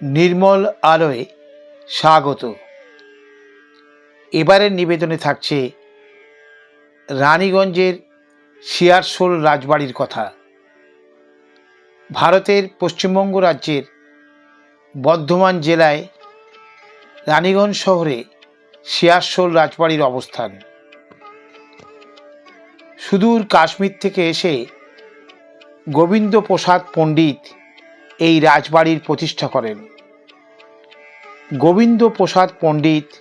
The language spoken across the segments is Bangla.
নির্মল আলোয় স্বাগত। এবারের নিবেদনে থাকছে রানীগঞ্জের শিয়ারশোল রাজবাড়ির কথা। ভারতের পশ্চিমবঙ্গ রাজ্যের বর্ধমান জেলায় রানীগঞ্জ শহরে শিয়ারশোল রাজবাড়ির অবস্থান। সুদূর কাশ্মীর থেকে এসে গোবিন্দ প্রসাদ পণ্ডিত এই রাজবাড়ির প্রতিষ্ঠা করেন। গোবিন্দ প্রসাদ পণ্ডিত,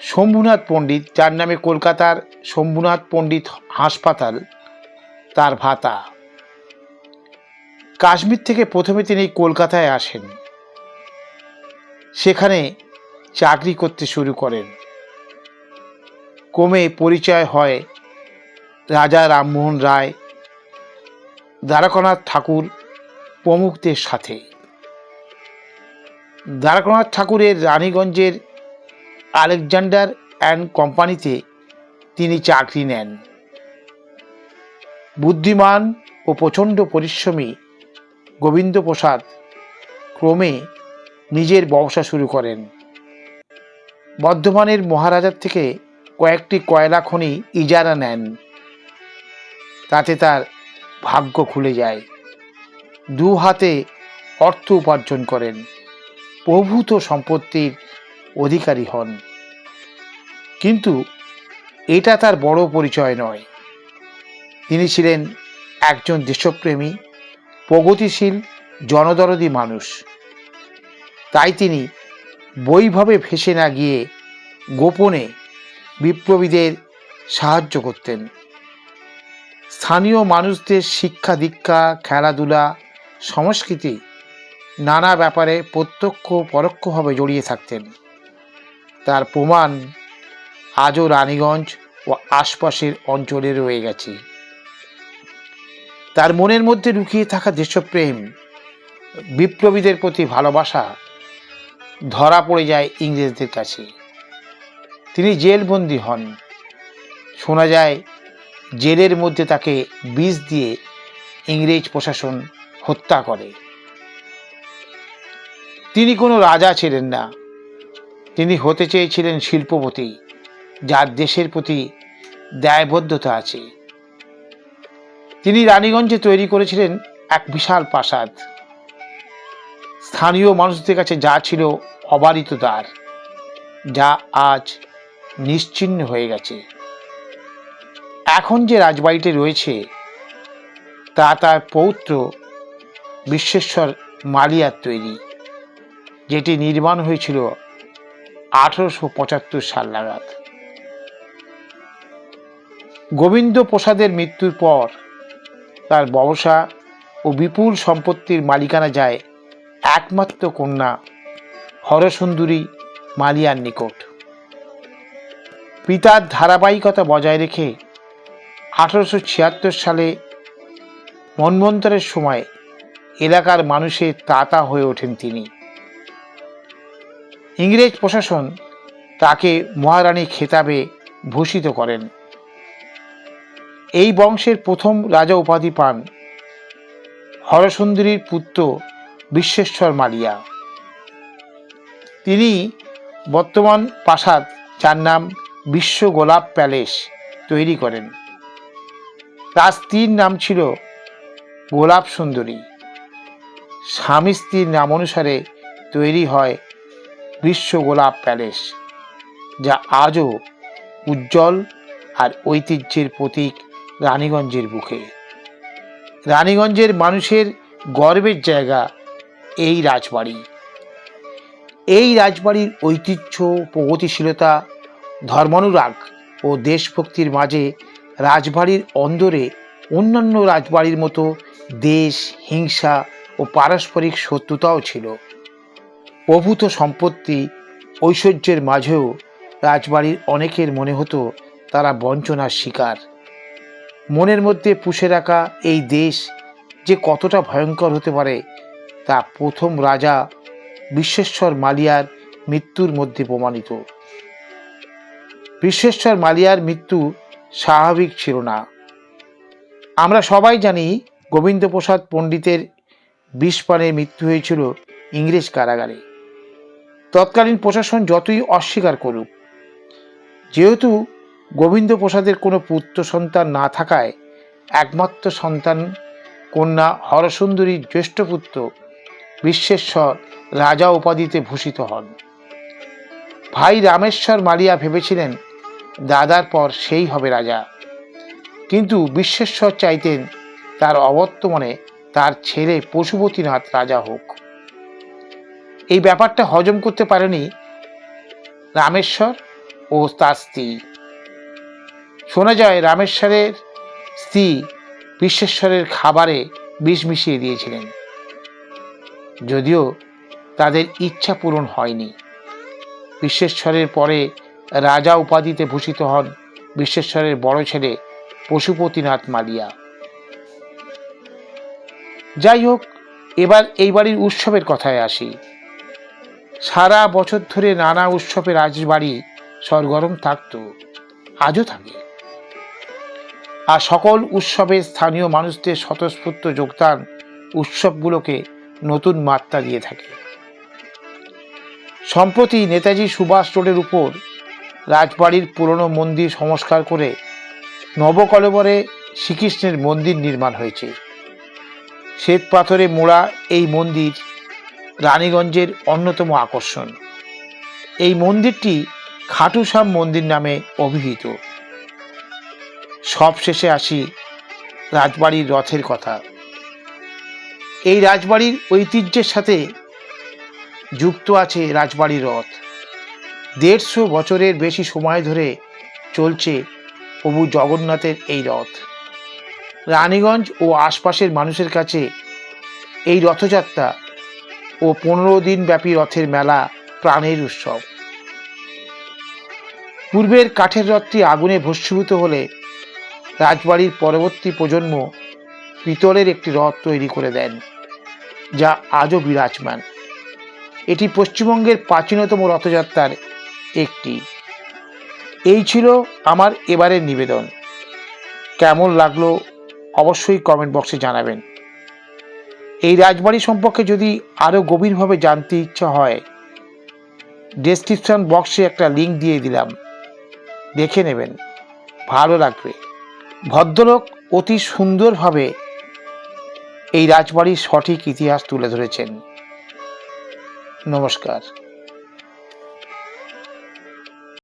শম্ভুনাথ পণ্ডিত, যার নামে কলকাতার শম্ভুনাথ পণ্ডিত হাসপাতাল, তার ভাতা। কাশ্মীর থেকে প্রথমে তিনি কলকাতায় আসেন। সেখানে চাকরি করতে শুরু করেন। ক্রমে পরিচয় হয় রাজা রামমোহন রায়, দ্বারকানাথ ঠাকুর প্রমুখদের সাথে। দ্বারকানাথ ঠাকুরের রানীগঞ্জের আলেকজান্ডার অ্যান্ড কোম্পানিতে তিনি চাকরি নেন। বুদ্ধিমান ও প্রচণ্ড পরিশ্রমী গোবিন্দ প্রসাদ ক্রমে নিজের ব্যবসা শুরু করেন। বর্ধমানের মহারাজার থেকে কয়েকটি কয়লা খনি ইজারা নেন। তাতে তার ভাগ্য খুলে যায়। দু হাতে অর্থ উপার্জন করেন। প্রভূত সম্পত্তির অধিকারী হন। কিন্তু এটা তার বড় পরিচয় নয়। তিনি ছিলেন একজন দেশপ্রেমী, প্রগতিশীল, জনদরদী মানুষ। তাই তিনি বৈভাবে ভেসে না গিয়ে গোপনে বিপ্লবীদের সাহায্য করতেন। স্থানীয় মানুষদের শিক্ষা দীক্ষা খেলাধুলা সংস্কৃতি নানা ব্যাপারে প্রত্যক্ষ পরোক্ষভাবে জড়িয়ে থাকতেন। তার প্রমাণ আজও রানীগঞ্জ ও আশপাশের অঞ্চলে রয়ে গেছে। তার মনের মধ্যে লুকিয়ে থাকা দেশপ্রেম, বিপ্লবীদের প্রতি ভালোবাসা ধরা পড়ে যায় ইংরেজদের কাছে। তিনি জেলবন্দি হন। শোনা যায়, জেলের মধ্যে তাকে বিষ দিয়ে ইংরেজ প্রশাসন হত্যা করে। তিনি কোনো রাজা ছিলেন না। তিনি হতে চেয়েছিলেন শিল্পপতি, যার দেশের প্রতি দায়বদ্ধতা আছে। তিনি রানীগঞ্জে তৈরি করেছিলেন এক বিশাল প্রাসাদ। স্থানীয় মানুষদের কাছে যা ছিল অবারিত দ্বার, যা আজ নিশ্চিহ্ন হয়ে গেছে। এখন যে রাজবাড়িটি রয়েছে, তা তার পৌত্র বিশ্বেশ্বর মালিয়ার তৈরি, যেটি নির্মাণ হয়েছিল আঠারোশো পঁচাত্তর সাল নাগাদ। গোবিন্দ প্রসাদের মৃত্যুর পর তার ব্যবসা ও বিপুল সম্পত্তির মালিকানা যায় একমাত্র কন্যা হরসুন্দরী মালিয়ার নিকট। পিতার ধারাবাহিকতা বজায় রেখে আঠারোশো ছিয়াত্তর সালে মন্বন্তরের সময় এলাকার মানুষের তাতা হয়ে ওঠেন তিনি। ইংরেজ প্রশাসন তাকে মহারানী খেতাবে ভূষিত করেন। এই বংশের প্রথম রাজা উপাধি পান হরসুন্দরীর পুত্র বিশ্বেশ্বর মালিয়া। তিনি বর্তমান প্রাসাদ, যার নাম বিশ্ব গোলাপ প্যালেস, তৈরি করেন। তার স্ত্রীর নাম ছিল গোলাপ সুন্দরী স্বামী স্ত্রীর নাম অনুসারে তৈরি হয় বিশ্ব গোলাপ প্যালেস, যা আজও উজ্জ্বল আর ঐতিহ্যের প্রতীক রানীগঞ্জের বুকে। রানীগঞ্জের মানুষের গর্বের জায়গা এই রাজবাড়ি। এই রাজবাড়ির ঐতিহ্য, প্রগতিশীলতা, ধর্মানুরাগ ও দেশভক্তির মাঝে রাজবাড়ির অন্দরে অন্যান্য রাজবাড়ির মতো দেশ, হিংসা ও পারস্পরিক শত্রুতাও ছিল। প্রভূত সম্পত্তি ঐশ্বর্যের মাঝেও রাজবাড়ির অনেকের মনে হতো তারা বঞ্চনার শিকার। মনের মধ্যে পুষে রাখা এই দেশ যে কতটা ভয়ঙ্কর হতে পারে, তা প্রথম রাজা বিশ্বেশ্বর মালিয়ার মৃত্যুর মধ্যে প্রমাণিত। বিশ্বেশ্বর মালিয়ার মৃত্যু স্বাভাবিক ছিল না। আমরা সবাই জানি গোবিন্দপ্রসাদ পণ্ডিতের বিষপানে মৃত্যু হয়েছিল ইংরেজ কারাগারে। তৎকালীন প্রশাসন যতই অস্বীকার করুক, যেহেতু গোবিন্দ প্রসাদের কোনো পুত্র সন্তান না থাকায় একমাত্র সন্তান কন্যা হরসুন্দরীর জ্যেষ্ঠ পুত্র বিশ্বেশ্বর রাজা উপাধিতে ভূষিত হন। ভাই রামেশ্বর মালিয়া ভেবেছিলেন, দাদার পর সেই হবে রাজা। কিন্তু বিশ্বেশ্বর চাইতেন তার অবর্তমানে তার ছেলে পশুপতিনাথ রাজা হোক। এই ব্যাপারটা হজম করতে পারেনি রামেশ্বর ও তার স্ত্রী। শোনা যায় রামেশ্বরের স্ত্রী বিশ্বেশ্বরের খাবারে বিষ মিশিয়ে দিয়েছিলেন। যদিও তাদের ইচ্ছা পূরণ হয়নি। বিশ্বেশ্বরের পরে রাজা উপাধিতে ভূষিত হন বিশ্বেশ্বরের বড় ছেলে পশুপতিনাথ মালিয়া। যাই হোক, এবার এই বাড়ির উৎসবের কথায় আসি। সারা বছর ধরে নানা উৎসবে রাজবাড়ি সরগরম থাকতো, আজও থাকে। আর সকল উৎসবে স্থানীয় মানুষদের স্বতঃস্ফূর্ত যোগদান উৎসবগুলোকে নতুন মাত্রা দিয়ে থাকে। সম্প্রতি নেতাজি সুভাষ রোডের উপর রাজবাড়ির পুরনো মন্দির সংস্কার করে নবকলেবরে শ্রীকৃষ্ণের মন্দির নির্মাণ হয়েছে। শ্বেত পাথরে মোড়া এই মন্দির রানীগঞ্জের অন্যতম আকর্ষণ। এই মন্দিরটি খাটুশ্যাম মন্দির নামে অভিহিত। সব শেষে আসি রাজবাড়ির রথের কথা। এই রাজবাড়ির ঐতিহ্যের সাথে যুক্ত আছে রাজবাড়ির রথ। দেড়শো বছরের বেশি সময় ধরে চলছে প্রভু জগন্নাথের এই রথ। রানীগঞ্জ ও আশপাশের মানুষের কাছে এই রথযাত্রা ও পনেরো দিন ব্যাপী রথের মেলা প্রাণের উৎসব। পূর্বের কাঠের রথটি আগুনে ভস্মীভূত হলে রাজবাড়ির পরবর্তী প্রজন্ম পিতলের একটি রথ তৈরি করে দেন, যা আজও বিরাজমান। এটি পশ্চিমবঙ্গের প্রাচীনতম রথযাত্রার একটি। এই ছিল আমার এবারের নিবেদন। কেমন লাগল অবশ্যই কমেন্ট বক্সে জানাবেন। এই রাজবাড়ি সম্পর্কে যদি আরও গভীরভাবে জানতে ইচ্ছা হয় ডেসক্রিপশন বক্সে একটা লিঙ্ক দিয়ে দিলাম। দেখে নেবেন, ভালো লাগবে। ভদ্রলোক অতি সুন্দরভাবে এই রাজবাড়ির সঠিক ইতিহাস তুলে ধরেছেন। নমস্কার।